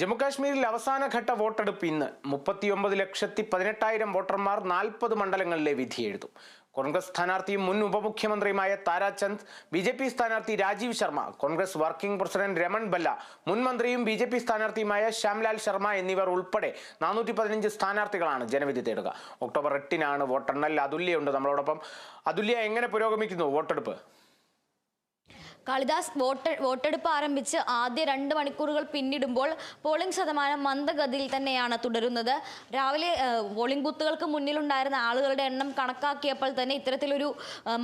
ജമ്മുകാശ്മീരിൽ അവസാനഘട്ട വോട്ടെടുപ്പ് ഇന്ന്. മുപ്പത്തിയൊമ്പത് ലക്ഷത്തി പതിനെട്ടായിരം വോട്ടർമാർ നാൽപ്പത് മണ്ഡലങ്ങളിലെ വിധി എഴുതും. കോൺഗ്രസ് സ്ഥാനാർത്ഥിയും മുൻ ഉപമുഖ്യമന്ത്രിയുമായ താരാചന്ദ് ബി ജെ പി സ്ഥാനാർത്ഥി Rajeev Sharma Congress working president Raman Balla മുൻ മന്ത്രിയും ബി ജെ പി സ്ഥാനാർത്ഥിയുമായ ശ്യാംലാൽ ശർമ്മ എന്നിവർ ഉൾപ്പെടെ നാനൂറ്റി പതിനഞ്ച് സ്ഥാനാർത്ഥികളാണ് ജനവിധി തേടുക. ഒക്ടോബർ എട്ടിനാണ് വോട്ടെണ്ണൽ അതുല്യയുണ്ട്. നമ്മളോടൊപ്പം അതുല്യ എങ്ങനെ പുരോഗമിക്കുന്നു വോട്ടെടുപ്പ്? കാളിദാസ് വോട്ട് വോട്ടെടുപ്പ് ആരംഭിച്ച് ആദ്യ രണ്ട് മണിക്കൂറുകൾ പിന്നിടുമ്പോൾ പോളിംഗ് ശതമാനം മന്ദഗതിയിൽ തന്നെയാണ് തുടരുന്നത്. രാവിലെ പോളിംഗ് ബൂത്തുകൾക്ക് മുന്നിലുണ്ടായിരുന്ന ആളുകളുടെ എണ്ണം കണക്കാക്കിയപ്പോൾ തന്നെ ഇത്തരത്തിലൊരു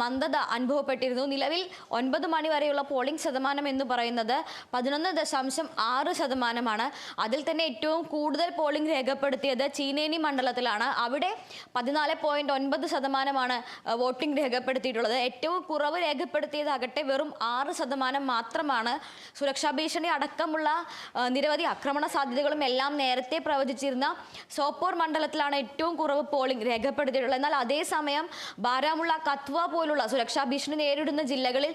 മന്ദത അനുഭവപ്പെട്ടിരുന്നു. നിലവിൽ ഒൻപത് മണി വരെയുള്ള പോളിംഗ് ശതമാനം എന്ന് പറയുന്നത് പതിനൊന്ന് ദശാംശം ആറ് ശതമാനമാണ്. അതിൽ തന്നെ ഏറ്റവും കൂടുതൽ പോളിംഗ് രേഖപ്പെടുത്തിയത് ചീനേനി മണ്ഡലത്തിലാണ്. അവിടെ പതിനാല് പോയിന്റ് ഒൻപത് ശതമാനമാണ് വോട്ടിംഗ് രേഖപ്പെടുത്തിയിട്ടുള്ളത്. ഏറ്റവും കുറവ് രേഖപ്പെടുത്തിയതാകട്ടെ വെറും ആറ് ശതമാനം മാത്രമാണ് സുരക്ഷാ ഭീഷണി അടക്കമുള്ള നിരവധി ആക്രമണ സാധ്യതകളും എല്ലാം നേരത്തെ പ്രവചിച്ചിരുന്ന സോപ്പോർ മണ്ഡലത്തിലാണ് ഏറ്റവും കുറവ് പോളിംഗ് രേഖപ്പെടുത്തിയിട്ടുള്ളത്. എന്നാൽ അതേസമയം ബാരാമുള്ള കത്വ പോലുള്ള സുരക്ഷാ ഭീഷണി നേരിടുന്ന ജില്ലകളിൽ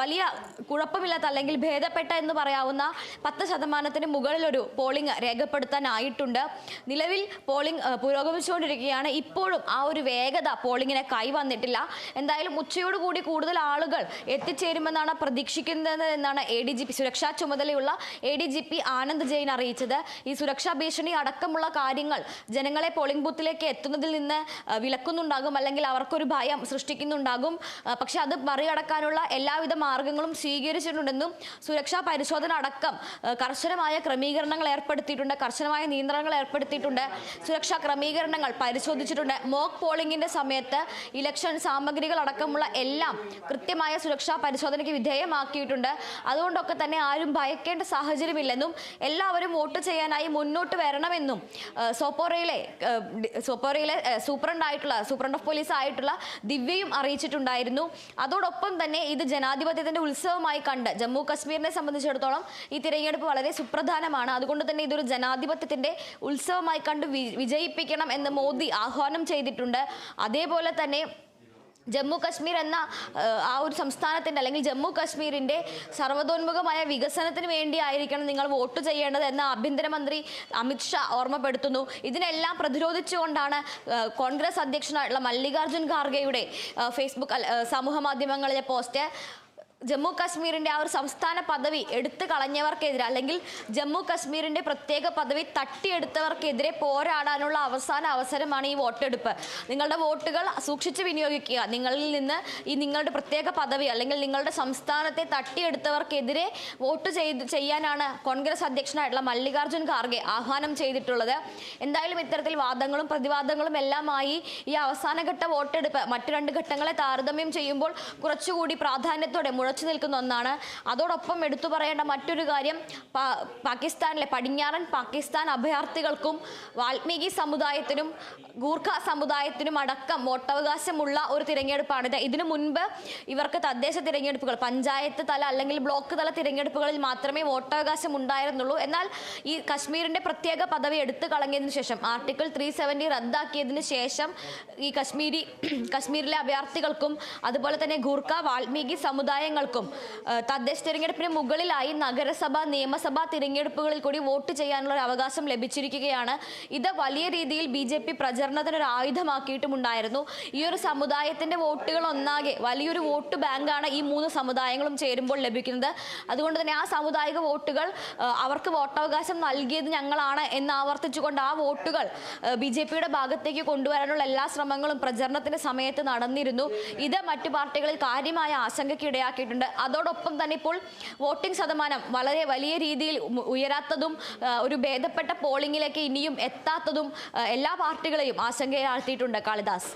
വലിയ കുഴപ്പമില്ലാത്ത അല്ലെങ്കിൽ ഭേദപ്പെട്ട എന്ന് പറയാവുന്ന പത്ത് ശതമാനത്തിന് മുകളിലൊരു പോളിംഗ് രേഖപ്പെടുത്താനായിട്ടുണ്ട്. നിലവിൽ പോളിംഗ് പുരോഗമിച്ചുകൊണ്ടിരിക്കുകയാണ്. ഇപ്പോഴും ആ ഒരു വേഗത പോളിംഗിനെ കൈവന്നിട്ടില്ല. എന്തായാലും ഉച്ചയോടുകൂടി കൂടുതൽ ആളുകൾ എത്തിച്ചേരുമെന്നാണ് പ്രതീക്ഷിക്കുന്നത് എന്നാണ് എ ഡി ജി പി സുരക്ഷാ ചുമതലയുള്ള A D G P Anand Jain അറിയിച്ചത്. ഈ സുരക്ഷാ ഭീഷണി അടക്കമുള്ള കാര്യങ്ങൾ ജനങ്ങളെ പോളിംഗ് ബൂത്തിലേക്ക് എത്തുന്നതിൽ നിന്ന് വിലക്കുന്നുണ്ടാകും അല്ലെങ്കിൽ അവർക്കൊരു ഭയം സൃഷ്ടിക്കുന്നുണ്ടാകും. പക്ഷെ അത് മറികടക്കാനുള്ള എല്ലാവിധ മാർഗങ്ങളും സ്വീകരിച്ചിട്ടുണ്ടെന്നും സുരക്ഷാ പരിശോധന അടക്കം കർശനമായ ക്രമീകരണങ്ങൾ ഏർപ്പെടുത്തിയിട്ടുണ്ട് കർശനമായ നിയന്ത്രണങ്ങൾ ഏർപ്പെടുത്തിയിട്ടുണ്ട് സുരക്ഷാ ക്രമീകരണങ്ങൾ പരിശോധിച്ചിട്ടുണ്ട്. മോക്ക് പോളിംഗിന്റെ സമയത്ത് ഇലക്ഷൻ സാമഗ്രികൾ അടക്കമുള്ള എല്ലാം കൃത്യമായ സുരക്ഷാ പരിശോധനയ്ക്ക് വിധേയമാക്കിയിട്ടുണ്ട് അതുകൊണ്ടൊക്കെ തന്നെ ആരും ഭയക്കേണ്ട സാഹചര്യമില്ലെന്നും എല്ലാവരും വോട്ട് ചെയ്യാനായി മുന്നോട്ട് വരണമെന്നും സോപ്പോറയിലെ സോപ്പോറയിലെ സൂപ്രണ്ടായിട്ടുള്ള സൂപ്രണ്ട് ഓഫ് പോലീസ് ആയിട്ടുള്ള ദിവ്യയും അറിയിച്ചിട്ടുണ്ടായിരുന്നു. അതോടൊപ്പം തന്നെ ഇത് ജനാധിപത്യത്തിന്റെ ഉത്സവമായി കണ്ട് ജമ്മു കശ്മീരിനെ സംബന്ധിച്ചിടത്തോളം ഈ തിരഞ്ഞെടുപ്പ് വളരെ സുപ്രധാനമാണ്. അതുകൊണ്ട് തന്നെ ഇതൊരു ജനാധിപത്യത്തിന്റെ ഉത്സവമായി കണ്ട് വിജയിപ്പിക്കണം എന്ന് മോദി ആഹ്വാനം ചെയ്തിട്ടുണ്ട്. അതേപോലെ തന്നെ ജമ്മു കശ്മീർ എന്ന ആ, ഒരു സംസ്ഥാനത്തിന്റെ അല്ലെങ്കിൽ ജമ്മു കശ്മീരിന്റെ സർവതോന്മുഖമായ വികസനത്തിന് വേണ്ടിയായിരിക്കണം നിങ്ങൾ വോട്ട് ചെയ്യേണ്ടത് എന്ന് ആഭ്യന്തരമന്ത്രി അമിത്ഷാ ഓർമ്മപ്പെടുത്തുന്നു. ഇതിനെല്ലാം പ്രതിരോധിച്ചുകൊണ്ടാണ് കോൺഗ്രസ് അധ്യക്ഷനായിട്ടുള്ള മല്ലികാർജുൻ ഖാർഗെയുടെ ഫേസ്ബുക്ക് സമൂഹ മാധ്യമങ്ങളിലെ പോസ്റ്റ് ജമ്മു കാശ്മീരിന്റെ ആ ഒരു സംസ്ഥാന പദവി എടുത്തു കളഞ്ഞവർക്കെതിരെ അല്ലെങ്കിൽ ജമ്മു കാശ്മീരിന്റെ പ്രത്യേക പദവി തട്ടിയെടുത്തവർക്കെതിരെ പോരാടാനുള്ള അവസാന അവസരമാണ് ഈ വോട്ടെടുപ്പ്. നിങ്ങളുടെ വോട്ടുകൾ സൂക്ഷിച്ച് വിനിയോഗിക്കുക. നിങ്ങളിൽ നിന്ന് ഈ നിങ്ങളുടെ പ്രത്യേക പദവി അല്ലെങ്കിൽ നിങ്ങളുടെ സംസ്ഥാനത്തെ തട്ടിയെടുത്തവർക്കെതിരെ വോട്ട് ചെയ്ത് ചെയ്യാനാണ് കോൺഗ്രസ് അധ്യക്ഷനായിട്ടുള്ള മല്ലികാർജുൻ ഖാർഗെ ആഹ്വാനം ചെയ്തിട്ടുള്ളത്. എന്തായാലും ഇത്തരത്തിൽ വാദങ്ങളും പ്രതിവാദങ്ങളും എല്ലാമായി ഈ അവസാനഘട്ട വോട്ടെടുപ്പ് മറ്റു രണ്ട് ഘട്ടങ്ങളെ താരതമ്യം ചെയ്യുമ്പോൾ കുറച്ചുകൂടി പ്രാധാന്യത്തോടെ മുഴച്ചു നിൽക്കുന്ന ഒന്നാണ്. അതോടൊപ്പം എടുത്തു പറയേണ്ട മറ്റൊരു കാര്യം പാകിസ്ഥാനിലെ പടിഞ്ഞാറൻ പാകിസ്ഥാൻ അഭയാർത്ഥികൾക്കും വാൽമീകി സമുദായത്തിനും ഗൂർഖ സമുദായത്തിനും അടക്കം വോട്ടവകാശമുള്ള ഒരു തിരഞ്ഞെടുപ്പാണിത്. ഇതിനു മുൻപ് ഇവർക്ക് തദ്ദേശ തിരഞ്ഞെടുപ്പുകൾ പഞ്ചായത്ത് തല അല്ലെങ്കിൽ ബ്ലോക്ക് തല തിരഞ്ഞെടുപ്പുകളിൽ മാത്രമേ വോട്ടവകാശം ഉണ്ടായിരുന്നുള്ളൂ. എന്നാൽ ഈ കശ്മീരിന്റെ പ്രത്യേക പദവി എടുത്തു കളഞ്ഞതിന് ശേഷം ആർട്ടിക്കിൾ ത്രീ സെവന്റി റദ്ദാക്കിയതിനു ശേഷം ഈ കശ്മീരി കശ്മീരിലെ അഭയാർത്ഥികൾക്കും അതുപോലെ തന്നെ ഗൂർഖ വാൽമീകി സമുദായങ്ങൾക്കും ആ, തദ്ദേശ തിരഞ്ഞെടുപ്പിന് മുകളിലായി നഗരസഭ നിയമസഭാ തിരഞ്ഞെടുപ്പുകളിൽ കൂടി വോട്ട് ചെയ്യാനുള്ള അവകാശം ലഭിച്ചിരിക്കുകയാണ്. ഇത് വലിയ രീതിയിൽ ബി ജെ പി പ്രചരണത്തിനൊരു ആയുധമാക്കിയിട്ടുമുണ്ടായിരുന്നു. ഈ ഒരു സമുദായത്തിന്റെ വോട്ടുകൾ ഒന്നാകെ വലിയൊരു വോട്ട് ബാങ്കാണ് ഈ മൂന്ന് സമുദായങ്ങളും ചേരുമ്പോൾ ലഭിക്കുന്നത്. അതുകൊണ്ട് തന്നെ ആ സാമുദായിക വോട്ടുകൾ അവർക്ക് വോട്ടവകാശം നൽകിയത് ഞങ്ങളാണ് എന്ന് ആവർത്തിച്ചുകൊണ്ട് ആ വോട്ടുകൾ ബി ജെ പിയുടെ ഭാഗത്തേക്ക് കൊണ്ടുവരാനുള്ള എല്ലാ ശ്രമങ്ങളും പ്രചരണത്തിന്റെ സമയത്ത് നടന്നിരുന്നു. ഇത് മറ്റു പാർട്ടികളിൽ കാര്യമായ ആശങ്കയ്ക്ക് ഇടയാക്കിയിട്ടുണ്ട് അതോടൊപ്പം തന്നെ ഇപ്പോൾ വോട്ടിംഗ് ശതമാനം വളരെ വലിയ രീതിയിൽ ഉയരാത്തതും ഒരു ഭേദപ്പെട്ട പോളിംഗിലേക്ക് ഇനിയും എത്താത്തതും എല്ലാ പാർട്ടികളെയും ആശങ്കയിലാഴ്ത്തിയിട്ടുണ്ട് കാളിദാസ്.